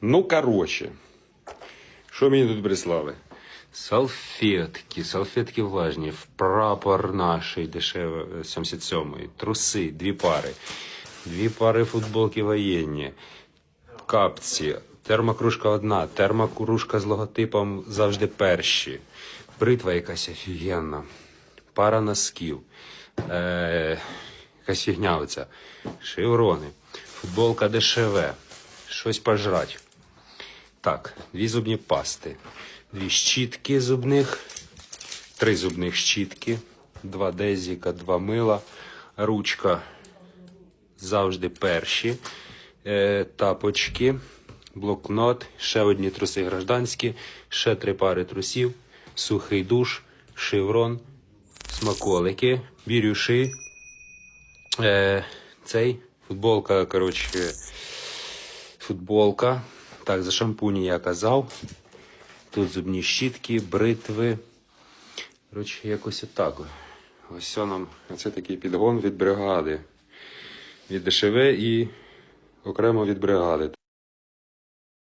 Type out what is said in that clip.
Ну, короче, що мені тут прислали? Салфетки, салфетки влажні, в прапор нашої дешевої 77-ї, труси, дві пари, дві пари футболки воєнні, капці, термокружка одна, термокружка з логотипом завжди перші, бритва якась офігенна, пара носків, е, якась фігня оця, шеврони, футболка дешеве, щось пожрать. Так, дві зубні пасти, дві щітки зубних, три зубних щітки, два дезіка, два мила, ручка завжди перші, е, тапочки, блокнот, ще одні труси гражданські, ще три пари трусів, сухий душ, шеврон, смаколики, бірюши, е, цей, футболка, коротше, футболка. Так, за шампуні я казав. Тут зубні щітки, бритви. Коротше, якось отак. Ось нам. це такий підгон від бригади. Від ДШВ і окремо від бригади.